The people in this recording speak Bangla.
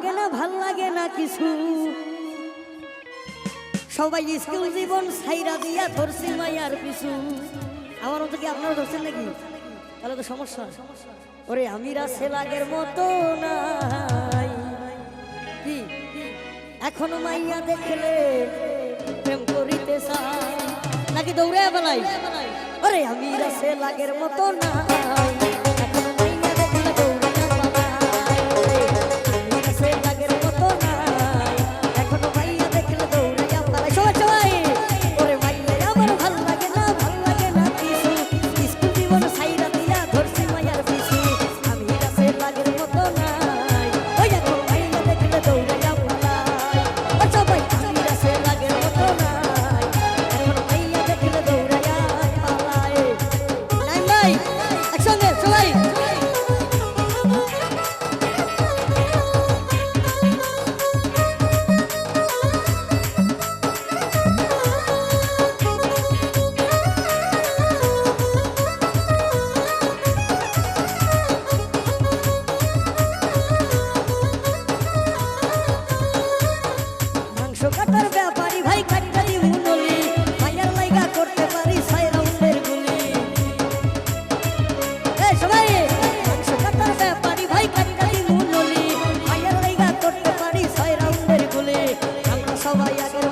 লাগে না, ভালো লাগে না কিছু। সবাই স্কুল জীবন সাইরা দিয়া ধরছি মাইয়ার পিছু আমার মতো কি আপনারা ধরছেন নাকি? তাহলে তো সমস্যা। ওরে আমিরা সেলাগের মতো নাই। কি? এখনও মাইয়া দেখলে প্রেম করিতে চাই নাকি দৌড়ে বেলাই ওরে আমিরা সেলাগের মতো নাই। ধরছি Gracias.